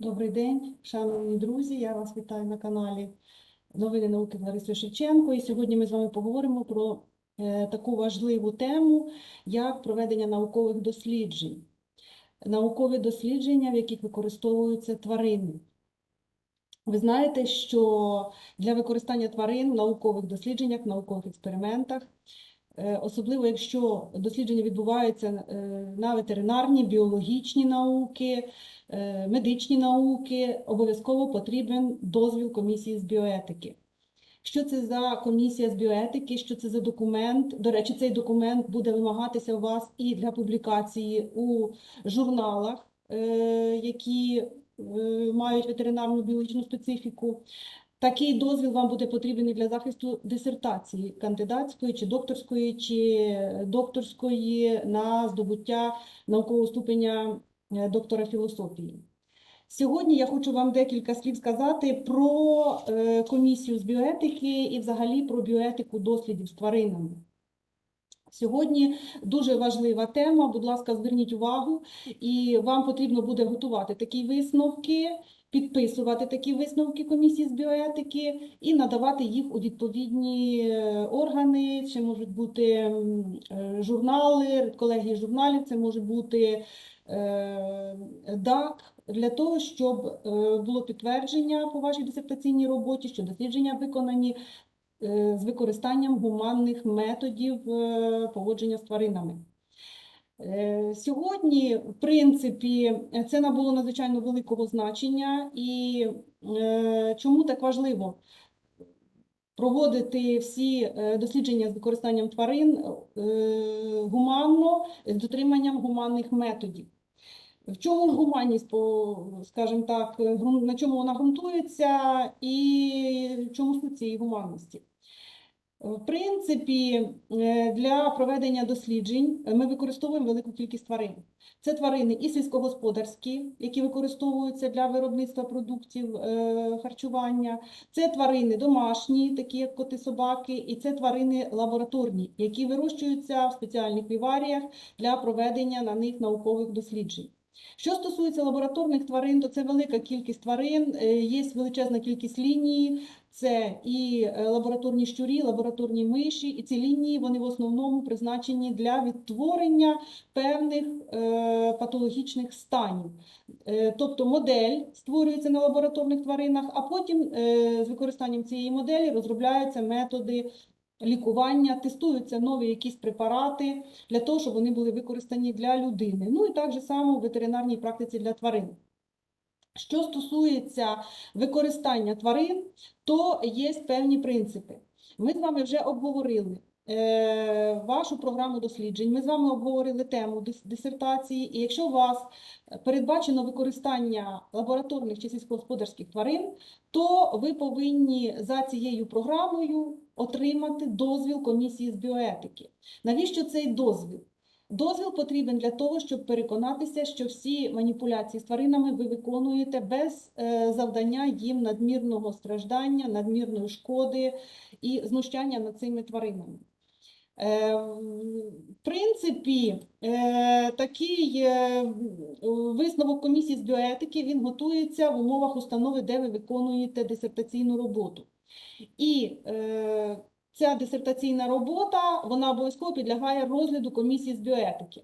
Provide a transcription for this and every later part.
Добрий день, шановні друзі. Я вас вітаю на каналі Новини науки з Ларисою Шевченко. І сьогодні ми з вами поговоримо про е, таку важливу тему, як проведення наукових досліджень. Наукові дослідження, в яких використовуються тварини. Ви знаєте, що для використання тварин в наукових дослідженнях, в наукових експериментах, особливо якщо дослідження відбуваються е, на ветеринарні, біологічні науки, е, медичні науки, обов'язково потрібен дозвіл комісії з біоетики. Що це за комісія з біоетики? Що це за документ? До речі, цей документ буде вимагатися у вас і для публікації у журналах, е, які е, мають ветеринарну біологічну специфіку. Такий дозвіл вам буде потрібен для захисту дисертації кандидатської чи докторської, чи докторської на здобуття наукового ступеня е, доктора філософії. Сьогодні я хочу вам декілька слів сказати про е, комісію з біоетики і взагалі про біоетику дослідів з тваринами. Сьогодні дуже важлива тема. Будь ласка, зверніть увагу, і вам потрібно буде готувати такі висновки, підписувати такі висновки комісії з біоетики і надавати їх у відповідні е, органи. Це можуть бути е, журнали, колегії журналів, це може бути е, ДАК, для того, щоб було підтвердження по вашій дисертаційній роботі, що дослідження виконані з використанням гуманних методів поводження з тваринами. Е, Сьогодні, в принципі, це набуло надзвичайно великого значення, і е, чому так важливо проводити всі е, дослідження з використанням тварин гуманно, з дотриманням гуманних методів. В чому гуманність, скажімо так, на чому вона ґрунтується і в чому суть цієї гуманності? В принципі, е, для проведення досліджень ми використовуємо велику кількість тварин. Це тварини і сільськогосподарські, які використовуються для виробництва продуктів е, харчування, це тварини домашні, такі як коти, собаки, і це тварини лабораторні, які вирощуються в спеціальних віваріях для проведення на них наукових досліджень. Що стосується лабораторних тварин, то це велика кількість тварин, е, є величезна кількість ліній, це і е, лабораторні щурі, лабораторні миші, і ці лінії вони в основному призначені для відтворення певних е, патологічних станів. Е, тобто модель створюється на лабораторних тваринах, а потім з використанням цієї моделі розробляються методи лікування, тестуються нові якісь препарати для того, щоб вони були використані для людини. Ну і так же само в ветеринарній практиці для тварин. Що стосується використання тварин, то є певні принципи. Ми з вами вже обговорили е, вашу програму досліджень, ми з вами обговорили тему дисертації, і якщо у вас передбачено використання лабораторних чи сільськогосподарських тварин, то ви повинні за цією програмою отримати дозвіл комісії з біоетики. Навіщо цей дозвіл? Дозвіл потрібен для того, щоб переконатися, що всі маніпуляції з тваринами ви виконуєте без е, завдання їм надмірного страждання, надмірної шкоди і знущання над цими тваринами. Е, В принципі, е, такий висновок комісії з біоетики він готується в умовах установи, де ви виконуєте дисертаційну роботу. І ця дисертаційна робота вона обов'язково підлягає розгляду комісії з біоетики.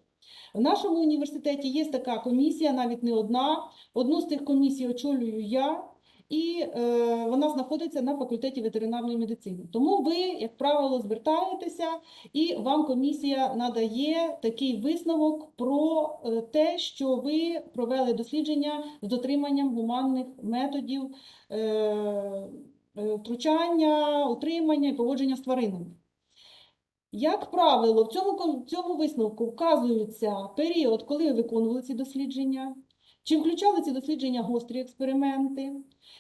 В нашому університеті є така комісія, навіть не одна. Одну з тих комісій очолюю я, і е, вона знаходиться на факультеті ветеринарної медицини. Тому ви, як правило, звертаєтеся, і вам комісія надає такий висновок про е, те, що ви провели дослідження з дотриманням гуманних методів. Е, втручання, утримання і поводження з тваринами. Як правило, в цьому, в цьому висновку вказується період, коли ви виконували ці дослідження, чи включали ці дослідження гострі експерименти,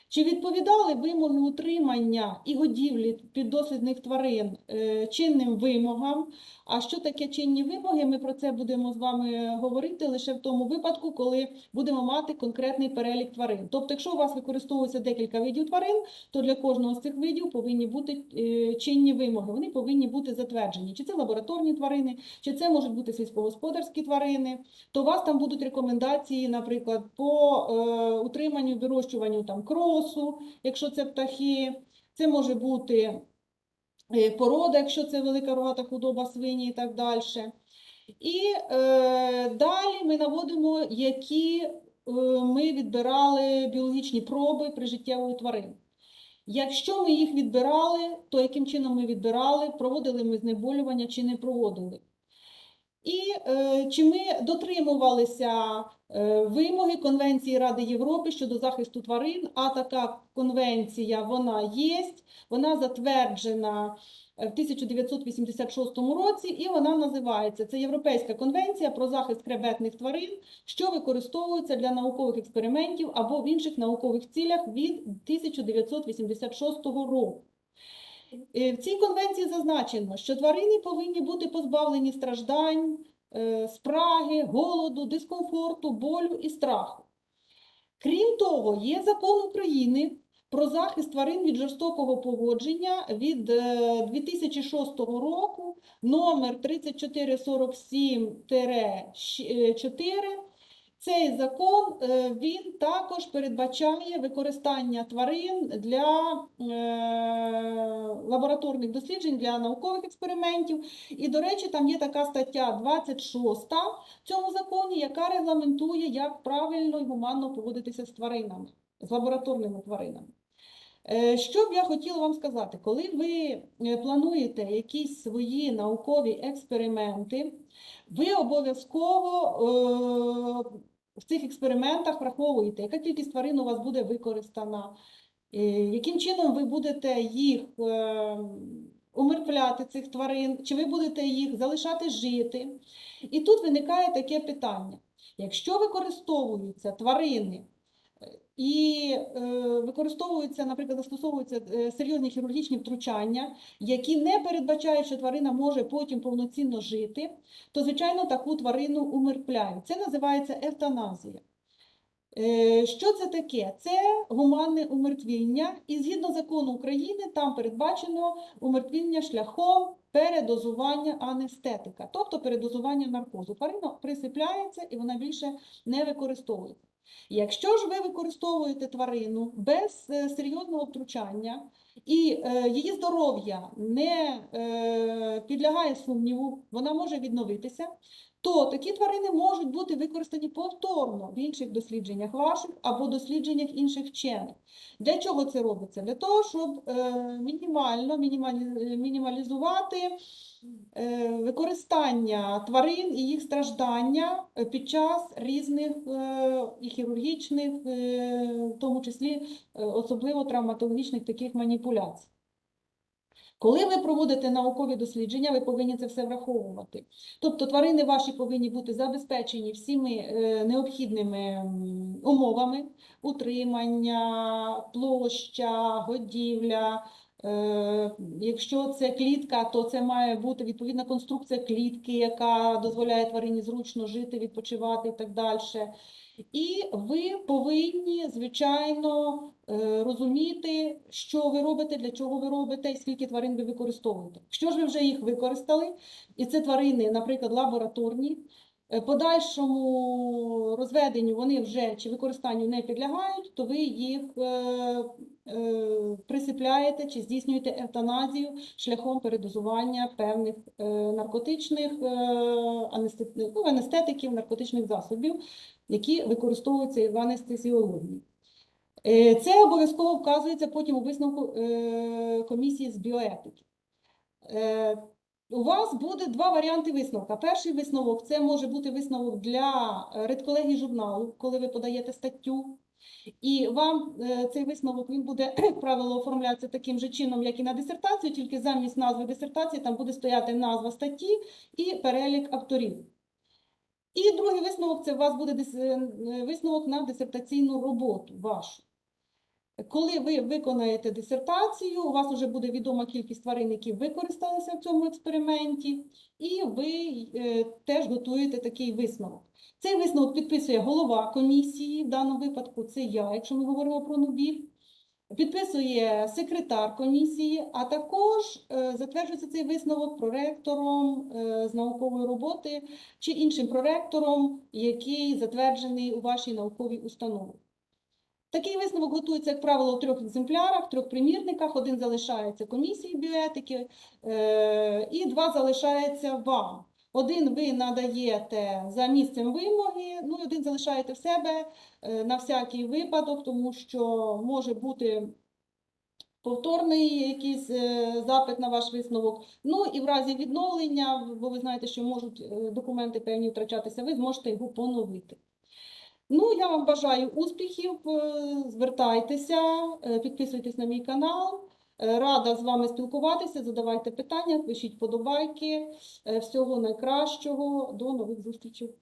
чи відповідали вимоги утримання і годівлі піддослідних тварин е, чинним вимогам. А що таке чинні вимоги? Ми про це будемо з вами говорити лише в тому випадку, коли будемо мати конкретний перелік тварин. Тобто, якщо у вас використовується декілька видів тварин, то для кожного з цих видів повинні бути е, чинні вимоги. Вони повинні бути затверджені. Чи це лабораторні тварини, чи це можуть бути сільськогосподарські тварини. То у вас там будуть рекомендації, наприклад, наприклад, по е, утриманню, вирощуванню там кросу, якщо це птахи, це може бути е, порода, якщо це велика рогата худоба, свині і так далі. І е, далі ми наводимо, які е, ми відбирали біологічні проби прижиттєвої тварин. Якщо ми їх відбирали, то яким чином ми відбирали, проводили ми знеболювання чи не проводили. І е, чи ми дотримувалися е, вимоги Конвенції Ради Європи щодо захисту тварин, а така конвенція вона є, вона затверджена е, в 1986 році, і вона називається це Європейська конвенція про захист хребетних тварин, що використовується для наукових експериментів або в інших наукових цілях від 1986 року. Е, В цій конвенції зазначено, що тварини повинні бути позбавлені страждань, е, спраги, голоду, дискомфорту, болю і страху. Крім того, є закон України про захист тварин від жорстокого поводження від е, 2006 року, номер 3447-4. Цей закон е, він також передбачає використання тварин для е, лабораторних досліджень, для наукових експериментів. І, до речі, там є така стаття 26 в цьому законі, яка регламентує, як правильно і гуманно поводитися з тваринами, з лабораторними тваринами. Е, Що б я хотіла вам сказати, коли ви плануєте якісь свої наукові експерименти, ви обов'язково в цих експериментах враховуєте, яка кількість тварин у вас буде використана, е, яким чином ви будете їх е, умертвляти, цих тварин, чи ви будете їх залишати жити. І тут виникає таке питання. Якщо використовуються тварини і е, використовуються, наприклад, застосовуються е, серйозні хірургічні втручання, які не передбачають, що тварина може потім повноцінно жити, то, звичайно, таку тварину умертвляють. Це називається евтаназія. Е, Що це таке? Це гуманне умертвіння, і згідно закону України там передбачено умертвіння шляхом передозування анестетика, тобто передозування наркозу. Тварина присипляється і вона більше не використовується. Якщо ж ви використовуєте тварину без е, серйозного втручання і е, її здоров'я не е, підлягає сумніву, вона може відновитися, то такі тварини можуть бути використані повторно в інших дослідженнях ваших або дослідженнях інших вчених. Для чого це робиться? Для того, щоб е, мінімально мінімалізувати е, використання тварин і їх страждання е, під час різних е, і хірургічних, е, в тому числі е, особливо травматологічних таких маніпуляцій. Коли ви проводите наукові дослідження, ви повинні це все враховувати. Тобто тварини ваші повинні бути забезпечені всіми е, необхідними умовами утримання, площа, годівля. Е, Якщо це клітка, то це має бути відповідна конструкція клітки, яка дозволяє тварині зручно жити, відпочивати і так далі. І ви повинні, звичайно, е, розуміти, що ви робите, для чого ви робите і скільки тварин ви використовуєте. Якщо ж ви вже їх використали, і це тварини, наприклад, лабораторні, подальшому розведенню вони вже чи використанню не підлягають, то ви їх е, е, присипляєте чи здійснюєте евтаназію шляхом передозування певних е, наркотичних е, ну, анестетиків, наркотичних засобів, які використовуються в анестезіології. Е, Це обов'язково вказується потім у висновку е, комісії з біоетики. У вас буде два варіанти висновка. Перший висновок це може бути висновок для е, редколегії журналу, коли ви подаєте статтю. І вам е, цей висновок він буде, як правило, оформлятися таким же чином, як і на дисертацію, тільки замість назви дисертації там буде стояти назва статті і перелік авторів. І другий висновок це у вас буде е, висновок на дисертаційну роботу вашу. Коли ви виконаєте дисертацію, у вас вже буде відома кількість тварин, які використалися в цьому експерименті, і ви е, теж готуєте такий висновок. Цей висновок підписує голова комісії, в даному випадку це я, якщо ми говоримо про нубів. підписує секретар комісії, а також е, затверджується цей висновок проректором е, з наукової роботи чи іншим проректором, який затверджений у вашій науковій установі. Такий висновок готується, як правило, в трьох екземплярах, трьох примірниках. Один залишається комісії біоетики, е, і два залишається вам. Один ви надаєте за місцем вимоги, ну і один залишаєте в себе е, на всякий випадок, тому що може бути повторний якийсь е, запит на ваш висновок. Ну і в разі відновлення, бо ви знаєте, що можуть документи певні втрачатися, ви зможете його поновити. Ну, я вам бажаю успіхів, е, звертайтеся, е, підписуйтесь на мій канал. Е, Рада з вами спілкуватися, задавайте питання, пишіть подобайки. Всього найкращого, до нових зустрічей.